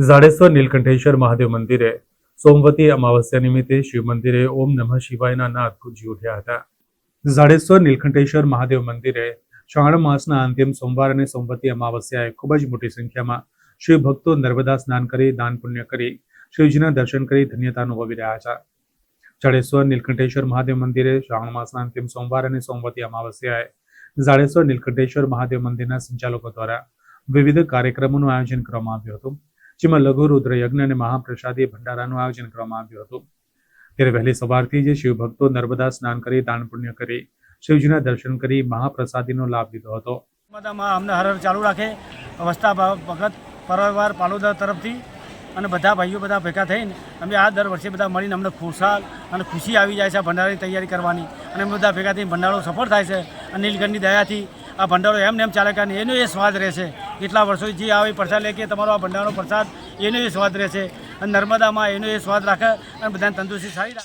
ઝાડેશ્વર નીલકંઠેશ્વર મહાદેવ મંદિરે સોમવતી અમાવસ્યા નિમિત્તે શિવ મંદિરે ઓમ નમઃ શિવાયના નાદ ગુંજી ઉઠ્યા હતા. જાડેશ્વર નીલકંઠેશ્વર મહાદેવ મંદિરે શ્રાવણ માસના અંતિમ સોમવાર અને સોમવતી અમાવસ્યાએ ખૂબ જ મોટી સંખ્યામાં શિવ ભક્તો નર્મદા સ્નાન કરી, દાન પુણ્ય કરી, શિવજીના દર્શન કરી ધન્યતા અનુભવી રહ્યા છે જાડેશ્વર નીલકંઠેશ્વર મહાદેવ મંદિરે શ્રાવણ માસના અંતિમ સોમવાર અને સોમવતી અમાવસ્યાએ જાડેશ્વર નીલકંઠેશ્વર મહાદેવ મંદિરના સંચાલકો દ્વારા વિવિધ કાર્યક્રમોનું આયોજન કરવામાં આવ્યું હતું. જેમાં લઘુ રુદ્ર યજ્ઞ અને મહાપ્રસાદી ભંડારાનું આયોજન કરવામાં આવ્યું હતું. ત્યારે વહેલી સવારથી જ શિવ ભક્તો નર્મદા સ્નાન કરી, દાન પુણ્ય કરી, શિવજીના દર્શન કરી મહાપ્રસાદીનો લાભ લીધો હતો. નર્મદામાં અમને હર હર ચાલુ રાખે વસ્તા ભગત, પરવાર, પાલોદર તરફથી અને બધા ભાઈઓ બધા ભેગા થઈને અમે આ દર વર્ષે બધા મળીને અમને ખુશાલ અને ખુશી આવી જાય છે આ ભંડારાની તૈયારી કરવાની. અને અમે બધા ભેગા થઈને ભંડારો સફળ થાય છે. અને નીલકંઠની દયાથી આ ભંડારો એમને એમ ચાલે કારણ એનો એ સ્વાદ રહેશે. એટલા વર્ષોથી જે આવે પ્રસાદ લે કે તમારો આ ભંડારનો પ્રસાદ એનો એ સ્વાદ રહેશે. અને નર્મદામાં એનો એ સ્વાદ રાખે અને બધાને તંદુરસ્તી સારી રાખે.